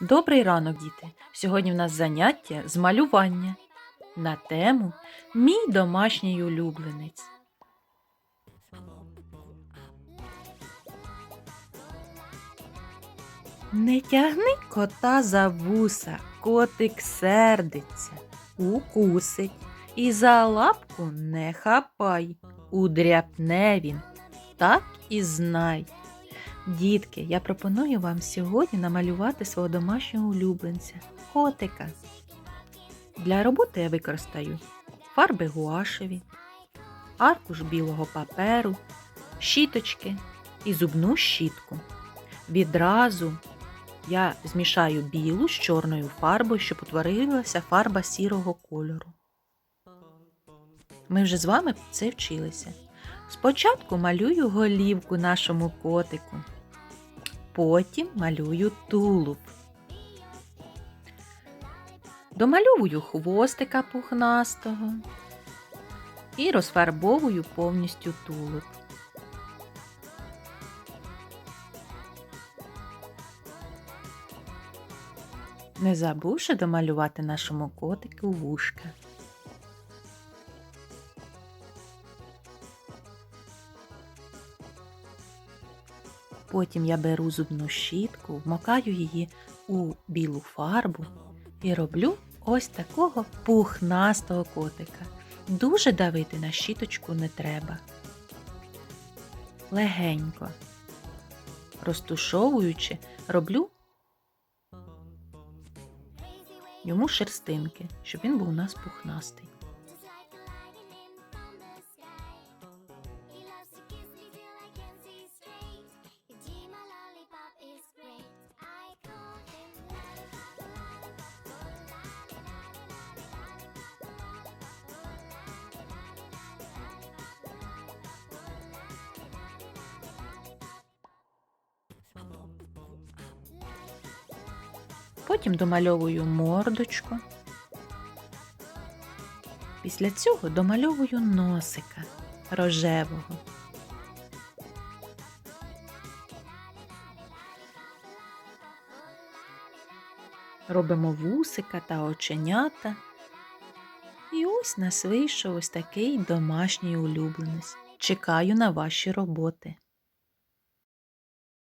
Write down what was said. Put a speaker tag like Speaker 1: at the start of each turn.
Speaker 1: Добрий ранок, діти! Сьогодні в нас заняття з малювання на тему Мій домашній улюбленець. Не тягни кота за вуса, котик сердиться, укусить, і за лапку не хапай, удряпне він, так і знай. Дітки, я пропоную вам сьогодні намалювати свого домашнього улюбленця котика. Для роботи я використаю фарби гуашеві, аркуш білого паперу, щіточки і зубну щітку. Відразу я змішаю білу з чорною фарбою, щоб утворилася фарба сірого кольору. Ми вже з вами це вчилися. Спочатку малюю голівку нашому котику, потім малюю тулуб. Домальовую хвостика пухнастого і розфарбовую повністю тулуб. Не забувши домалювати нашому котику вушка. Потім я беру зубну щітку, вмокаю її у білу фарбу і роблю ось такого пухнастого котика. Дуже давити на щіточку не треба. Легенько, розтушовуючи, роблю йому шерстинки, щоб він був у нас пухнастий. Потім домальовую мордочку. Після цього домальовую носика рожевого. Робимо вусика та оченята. І ось нас вийшов ось такий домашній улюбленець. Чекаю на ваші роботи.